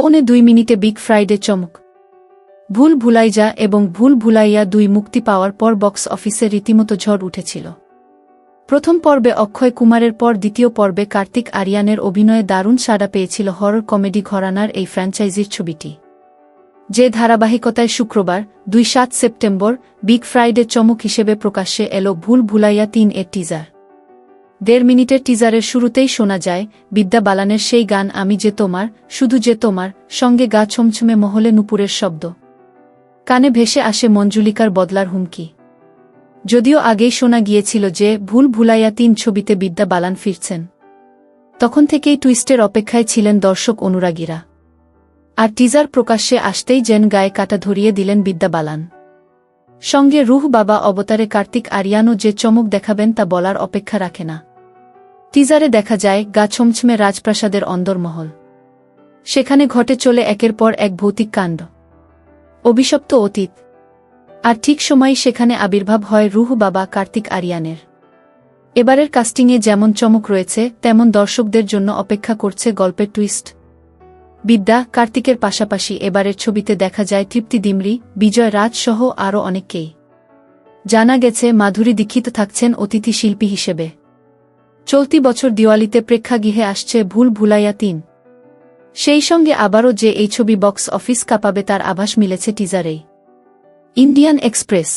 পৌনে দুই মিনিটে বিগ ফ্রাইডে চমক। ভুল ভুলাইজা এবং ভুল ভুলাইয়া দুই মুক্তি পাওয়ার পর বক্স অফিসে রীতিমতো ঝড় উঠেছিল। প্রথম পর্বে অক্ষয় কুমারের পর দ্বিতীয় পর্বে কার্তিক আরিয়ানের অভিনয়ে দারুণ সাড়া পেয়েছিল হরর কমেডি ঘরানার এই ফ্র্যাঞ্চাইজির ছবিটি। যে ধারাবাহিকতায় শুক্রবার, দুই সাত সেপ্টেম্বর, বিগ ফ্রাইডে চমক হিসেবে প্রকাশ্যে এলো ভুল ভুলাইয়া তিন এর টিজার। দেড় মিনিটের টিজারের শুরুতেই শোনা যায়, বিদ্যা বালানের সেই গান, আমি যে তোমার, শুধু যে তোমার সঙ্গে গা ছমছমে মহলে নুপুরের শব্দ। কানে ভেসে আসে মঞ্জুলিকার বদলার হুমকি। যদিও আগেই শোনা গিয়েছিল যে, ভুল ভুলাইয়া তিন ছবিতে বিদ্যা বালান ফিরছেন। তখন থেকেই টুইস্টের অপেক্ষায় ছিলেন দর্শক অনুরাগীরা। আর টিজার প্রকাশ্যে আসতেই যেন গায়ে কাটা ধরিয়ে দিলেন বিদ্যা বালান। সঙ্গে রুহ বাবা, অবতারে কার্তিক, আরিয়ানও যে চমক দেখাবেন তা বলার অপেক্ষা রাখে না। টিজারে দেখা যায় গা ছমছমে রাজপ্রাসাদের অন্দরমহল। সেখানে ঘটে চলে একের পর এক ভৌতিক কাণ্ড। অভিশপ্ত অতীত। আর ঠিক সময় সেখানে আবির্ভাব হয় রুহ বাবা কার্তিক আরিয়ানের। এবারের কাস্টিংয়ে যেমন চমক রয়েছে, তেমন দর্শকদের জন্য অপেক্ষা করছে গল্পের টুইস্ট। বিদ্যা কার্তিকের পাশাপাশি এবারের ছবিতে দেখা যায় তৃপ্তি দিমরি বিজয় রাজ সহ আরও অনেককেই। জানা গেছে, মাধুরী দীক্ষিত থাকছেন অতিথি শিল্পী হিসেবে। চলতি বছর দিওয়ালিতে প্রেক্ষাগৃহে আসছে ভুল ভুলাইয়া তিন। সেই সঙ্গে আবারও যে এই ছবি বক্স অফিস কাঁপাবে তার আভাস মিলেছে টিজারেই। Indian express